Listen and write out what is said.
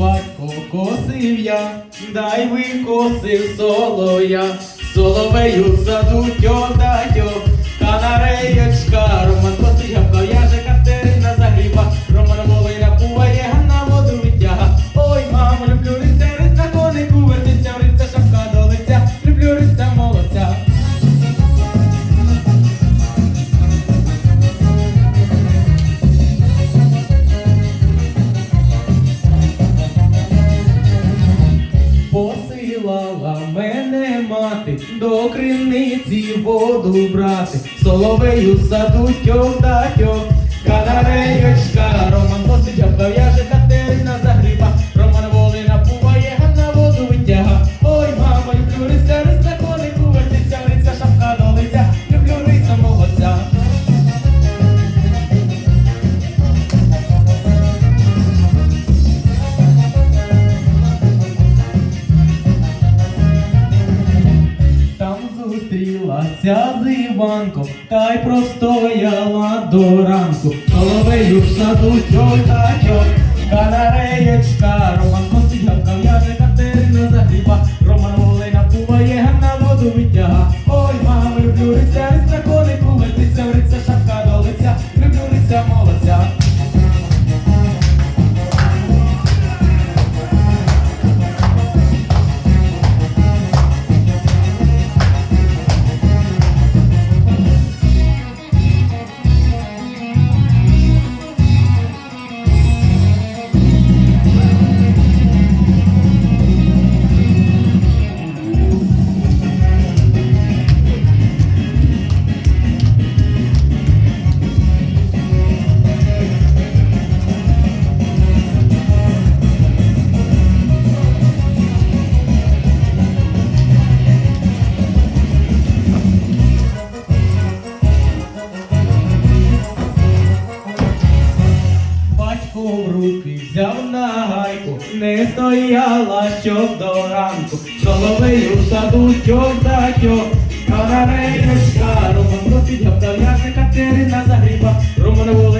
батько косив я, дай викосив солоя, соловею саду Посилала мене мати до криниці воду брати, соловею саду тьох-да-тьох, канареєчка, Роман досить в'яже зустрілася з та й простояла до ранку. головею в саду тьой В руки взяв на гайку, не стояла щоб до ранку. Соловею в саду тьох да тьох, канареєчка, Роман просить, я в'яже Катерина загріба, Роман пува